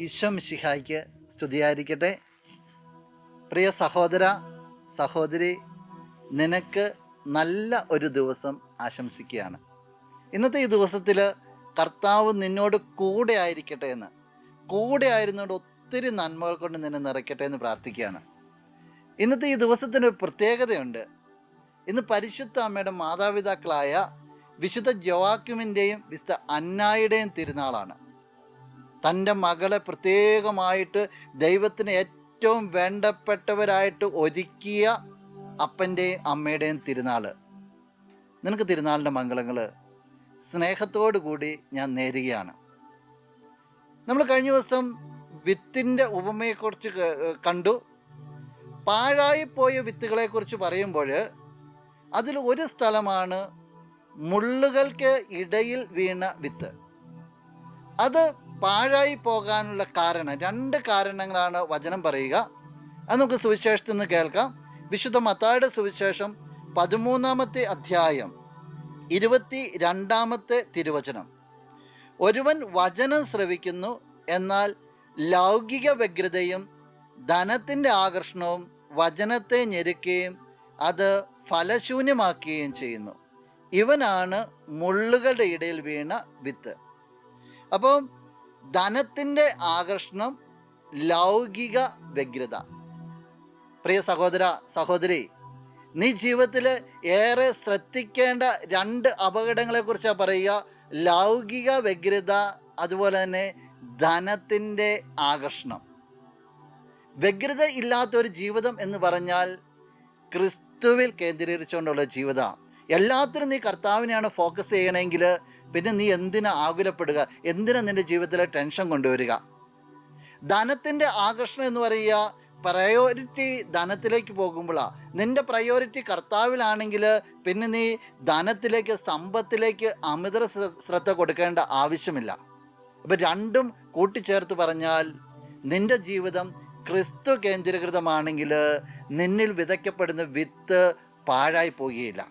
ഈശോ മിശിഹായ്ക്ക് സ്തുതിയായിരിക്കട്ടെ. പ്രിയ സഹോദര സഹോദരി നിനക്ക് നല്ല ഒരു ദിവസം ആശംസിക്കുകയാണ്. ഇന്നത്തെ ഈ ദിവസത്തിൽ കർത്താവ് നിന്നോട് കൂടെ ആയിരിക്കട്ടെ എന്ന് കൂടെ ആയിരുന്നോട് ഒത്തിരി നന്മകൾ കൊണ്ട് നിന്നെ നിറയ്ക്കട്ടെ എന്ന് പ്രാർത്ഥിക്കുകയാണ്. ഇന്നത്തെ ഈ ദിവസത്തിന് ഒരു പ്രത്യേകതയുണ്ട്. ഇന്ന് പരിശുദ്ധ അമ്മയുടെ മാതാപിതാക്കളായ വിശുദ്ധ ജോവാക്യുമിന്റെയും വിശുദ്ധ അന്നായുടെയും തിരുനാളാണ്. തന്റെ മകളെ പ്രത്യേകമായിട്ട് ദൈവത്തിന് ഏറ്റവും വേണ്ടപ്പെട്ടവരായിട്ട് ഒരുക്കിയ അപ്പന്റെയും അമ്മയുടെയും തിരുനാൾ. നിനക്ക് തിരുനാളിന്റെ മംഗളങ്ങൾ സ്നേഹത്തോടു കൂടി ഞാൻ നേരുകയാണ്. നമ്മൾ കഴിഞ്ഞ ദിവസം വിത്തിന്റെ ഉപമയെക്കുറിച്ച് കണ്ടു. പാഴായിപ്പോയ വിത്തുകളെക്കുറിച്ച് പറയുമ്പോൾ അതിൽ ഒരു സ്ഥലമാണ് മുള്ളുകൾക്ക് ഇടയിൽ വീണ വിത്ത്. അത് പാഴായി പോകാനുള്ള കാരണം രണ്ട് കാരണങ്ങളാണ് വചനം പറയുക. അത് നമുക്ക് സുവിശേഷത്തിൽ നിന്ന് കേൾക്കാം. വിശുദ്ധ മത്തായുടെ സുവിശേഷം പതിമൂന്നാമത്തെ അധ്യായം ഇരുപത്തി രണ്ടാമത്തെ തിരുവചനം. ഒരുവൻ വചനം ശ്രവിക്കുന്നു എന്നാൽ ലൗകിക വ്യഗ്രതയും ധനത്തിന്റെ ആകർഷണവും വചനത്തെ ഞെരുക്കുകയും അത് ഫലശൂന്യമാക്കുകയും ചെയ്യുന്നു. ഇവനാണ് മുള്ളുകളുടെ ഇടയിൽ വീണ വിത്ത്. അപ്പം ധനത്തിന്റെ ആകർഷണം ലൗകിക വ്യഗ്രത. പ്രിയ സഹോദര സഹോദരി നീ ജീവിതത്തിൽ ഏറെ ശ്രദ്ധിക്കേണ്ട രണ്ട് അപകടങ്ങളെക്കുറിച്ചാണ് പറയുക. ലൗകിക വ്യഗ്രത അതുപോലെ തന്നെ ധനത്തിന്റെ ആകർഷണം. വ്യഗ്രത ഇല്ലാത്ത ഒരു ജീവിതം എന്ന് പറഞ്ഞാൽ ക്രിസ്തുവിൽ കേന്ദ്രീകരിച്ചുകൊണ്ടുള്ള ജീവിതം. എല്ലാത്തിനും നീ കർത്താവിനെയാണ് ഫോക്കസ് ചെയ്യണമെങ്കിൽ പിന്നെ നീ എന്തിനാ ആകുലപ്പെടുക? എന്തിനാ നിന്റെ ജീവിതത്തിലെ ടെൻഷൻ കൊണ്ടുവരിക? ധനത്തിന്റെ ആകർഷണം എന്ന് പറയുക പ്രയോറിറ്റി ധനത്തിലേക്ക് പോകുമ്പോഴാണ് നിന്റെ പ്രയോറിറ്റി കർത്താവിലാണെങ്കിൽ പിന്നെ നീ ധനത്തിലേക്ക് സമ്പത്തിലേക്ക് അമിത ശ്രദ്ധ കൊടുക്കേണ്ട ആവശ്യമില്ല. അപ്പം രണ്ടും കൂട്ടിച്ചേർത്ത് പറഞ്ഞാൽ നിന്റെ ജീവിതം ക്രിസ്തു കേന്ദ്രീകൃതമാണെങ്കിൽ നിന്നിൽ വിതയ്ക്കപ്പെടുന്ന വിത്ത് പാഴായി പോകുകയില്ല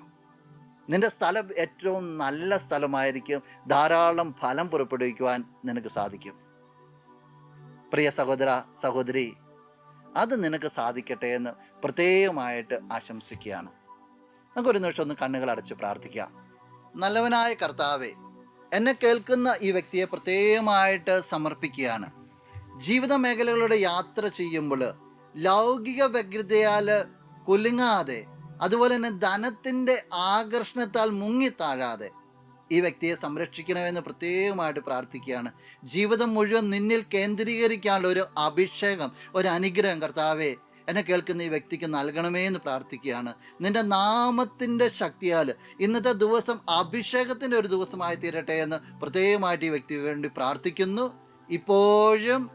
നിന്റെ സ്ഥലം ഏറ്റവും നല്ല സ്ഥലമായിരിക്കും. ധാരാളം ഫലം പുറപ്പെടുവിക്കുവാൻ നിനക്ക് സാധിക്കും. പ്രിയ സഹോദര സഹോദരി അത് നിനക്ക് സാധിക്കട്ടെ എന്ന് പ്രത്യേകമായിട്ട് ആശംസിക്കുകയാണ്. നമുക്കൊരു നിമിഷം ഒന്ന് കണ്ണുകൾ അടച്ച് പ്രാർത്ഥിക്കാം. നല്ലവനായ കർത്താവെ എന്നെ കേൾക്കുന്ന ഈ വ്യക്തിയെ പ്രത്യേകമായിട്ട് സമർപ്പിക്കുകയാണ്. ജീവിത മേഖലകളുടെ യാത്ര ചെയ്യുമ്പോൾ ലൗകിക വ്യഗ്രതയാൽ കുലുങ്ങാതെ അതുപോലെ തന്നെ ധനത്തിന്റെ ആകർഷണത്താൽ മുങ്ങിത്താഴാതെ ഈ വ്യക്തിയെ സംരക്ഷിക്കണമെന്ന് പ്രത്യേകമായിട്ട് പ്രാർത്ഥിക്കുകയാണ്. ജീവിതം മുഴുവൻ നിന്നിൽ കേന്ദ്രീകരിക്കാനുള്ള ഒരു അഭിഷേകം ഒരു അനുഗ്രഹം കർത്താവെ എന്നെ കേൾക്കുന്ന ഈ വ്യക്തിക്ക് നൽകണമേ എന്ന് പ്രാർത്ഥിക്കുകയാണ്. നിന്റെ നാമത്തിന്റെ ശക്തിയാൽ ഇന്നത്തെ ദിവസം അഭിഷേകത്തിന്റെ ഒരു ദിവസമായി തീരട്ടെ എന്ന് പ്രത്യേകമായിട്ട് ഈ വ്യക്തിക്ക് വേണ്ടി പ്രാർത്ഥിക്കുന്നു. ഇപ്പോഴും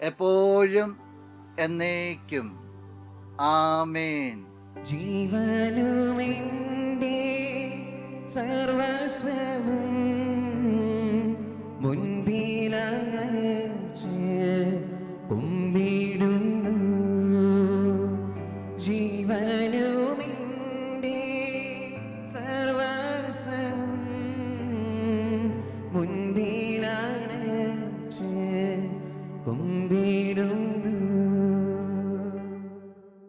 എപ്പോഴും എന്നേക്കും. ആമേൻ. ജീവനുമെന്റെ സർവസ്വവും മുൻപിലണച്ച്